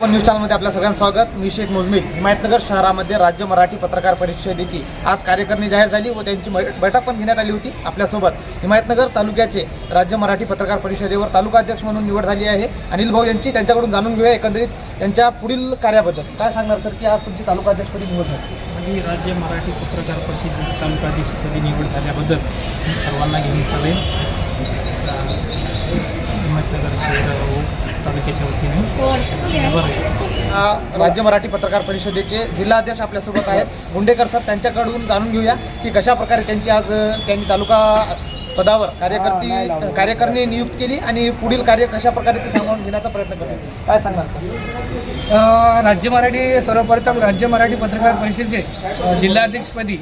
News चॅनलमध्ये आपल्या सगळ्यांचं स्वागत. मी शेख मुजमिल हिमायतनगर शहरामध्ये राज्य मराठी पत्रकार परिषदेची आज कार्यकारिणी जाहीर झाली व त्यांची बैठक पण घेण्यात आली होती आपल्यासोबत. हिमायतनगर तालुक्याचे राज्य मराठी पत्रकार परिषदेवर तालुका अध्यक्ष म्हणून निवड झाली आहे. अनिल भाऊ यांची त्यांच्याकडून जाणून घेऊया एकंदरीत त्यांच्या पुढील कार्याबद्दल. काय सांगणार सर की आज तुमची तालुका अध्यक्षपदी निवड झाली? म्हणजे माझी राज्य मराठी पत्रकार परिषदेची अध्यक्षपदी निवड झाल्याबद्दल मी सर्वांना घेऊन चालेल हिमायतनगर शहर हो, तालुक्याच्या वतीने बरं आ, राज्य मराठी पत्रकार परिषदेचे जिल्हाध्यक्ष आपल्यासोबत आहेत. गुंडेकर सर त्यांच्याकडून जाणून घेऊया की कशा प्रकारे त्यांची आज त्यांनी तालुका पदावर कार्यकर्ती कार्यकारिणी नियुक्त केली आणि पुढील कार्य कशा प्रकारे ते सांभाळून घेण्याचा प्रयत्न करतात काय सांगणार राज्य मराठी सर्वप्रथम राज्य मराठी पत्रकार परिषदेचे जिल्हाध्यक्षपदी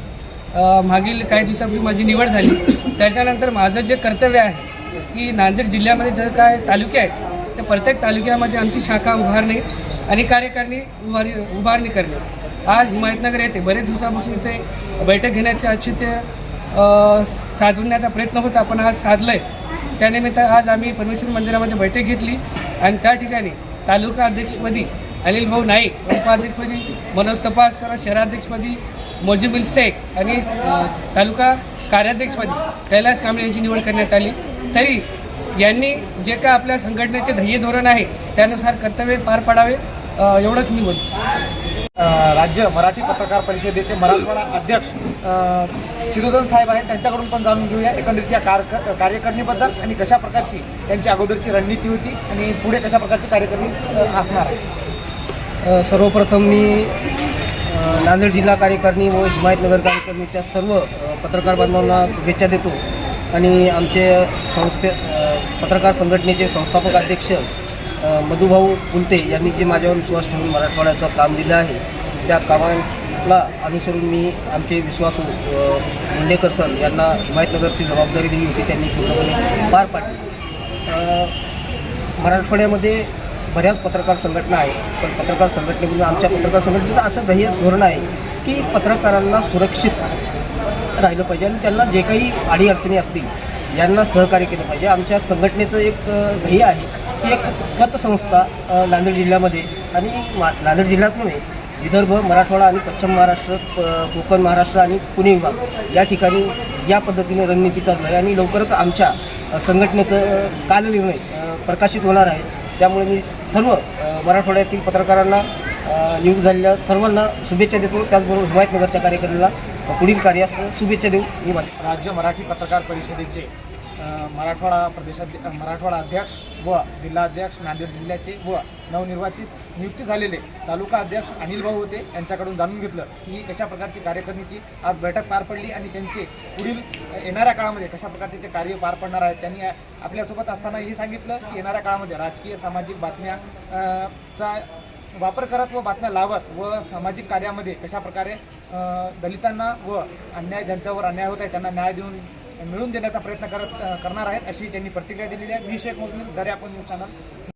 मागील काही दिवसापूर्वी माझी निवड झाली. त्याच्यानंतर माझं जे कर्तव्य आहे की नांदेड जिल्ह्यामध्ये जे काय तालुके आहेत तर प्रत्येक तालुक्यामध्ये आमची शाखा उभारणे आणि कार्यकारिणी उभारी उभारणी करणे आज हिमायतनगर येथे बरेच दिवसापासून इथे बैठक घेण्याचे औचित्य साधवण्याचा प्रयत्न होता पण आज साधलं आहे त्यानिमित्त आज आम्ही परमेश्वर मंदिरामध्ये बैठक घेतली आणि त्या ठिकाणी तालुका अध्यक्षपदी अनिल भाऊ नाईक उपाध्यक्षपदी मनोज तपासकर शहराध्यक्षपदी मोजिबुल शेख आणि तालुका कार्याध्यक्षपदी कैलास कांबळे यांची निवड करण्यात आली. तरी यांनी जे काय आपल्या संघटनेचे ध्येय धोरण आहे त्यानुसार कर्तव्य पार पाडावे एवढंच मी बोलतो. राज्य मराठी पत्रकार परिषदेचे मराठवाडा अध्यक्ष शिरोधन साहेब आहेत त्यांच्याकडून पण जाणून घेऊया एकंदरीत या कार कार्यकारिणीबद्दल आणि कशा प्रकारची त्यांची अगोदरची रणनीती होती आणि पुढे कशा प्रकारची कार्यकारिणी असणार आहे. सर्वप्रथम मी नांदेड जिल्हा कार्यकारिणी व हिमायतनगर कार्यकारिणीच्या सर्व पत्रकार बांधवांना शुभेच्छा देतो आणि आमचे संस्थे पत्रकार संघटनेचे संस्थापक अध्यक्ष मधुभाऊ कुलते यांनी जे माझ्यावर विश्वास ठेवून मराठवाड्याचं काम दिलं आहे त्या कामाला अनुसरून मी आमचे विश्वासू मुंडेकर सर यांना हिमायतनगरची जबाबदारी दिली होती त्यांनी पूर्णपणे पार पाडली. मराठवाड्यामध्ये बऱ्याच पत्रकार संघटना आहेत पण पत्रकार संघटनेमधून आमच्या पत्रकार संघटनेचं असं ध्येय धोरण आहे की पत्रकारांना सुरक्षित राहिलं पाहिजे आणि त्यांना जे काही अडीअडचणी असतील यांना सहकार्य केलं पाहिजे. आमच्या संघटनेचं एक ध्येय आहे. की एक पतसंस्था नांदेड जिल्ह्यामध्ये आणि मा नांदेड जिल्ह्याच नव्हे विदर्भ मराठवाडा आणि पश्चिम महाराष्ट्र कोकण महाराष्ट्र आणि पुणे विभाग या ठिकाणी या पद्धतीने रणनीती चालू आहे आणि लवकरच आमच्या संघटनेचं कालनिर्णय प्रकाशित होणार आहे. त्यामुळे मी सर्व मराठवाड्यातील पत्रकारांना नियुक्त झालेल्या सर्वांना शुभेच्छा देतो. त्याचबरोबर हिमायतनगरच्या कार्यकर्त्याला पुढील कार्यास शुभेच्छा देऊ मी राज्य मराठी पत्रकार परिषदेचे मराठवाडा प्रदेशात मराठवाडा अध्यक्ष व जिल्हाध्यक्ष नांदेड जिल्ह्याचे व नवनिर्वाचित नियुक्ती झालेले तालुका अध्यक्ष अनिल भाऊ होते यांच्याकडून जाणून घेतलं की कशा प्रकारची कार्यकारिणीची आज बैठक पार पडली आणि त्यांचे पुढील येणाऱ्या काळामध्ये कशा प्रकारचे ते कार्य पार पडणार आहेत त्यांनी आपल्यासोबत असताना हे सांगितलं की येणाऱ्या काळामध्ये राजकीय सामाजिक बातम्या चा वापर करत व बातम्या लावत व सामाजिक कार्यामध्ये कशा प्रकारे दलितांना व अन्याय ज्यांच्यावर अन्याय होत आहे त्यांना न्याय देऊन मिळून देण्याचा प्रयत्न करत करणार आहेत अशी त्यांनी प्रतिक्रिया दिलेली आहे. मी शेख मुस्लिम दर्यापूर न्यूज चॅनल.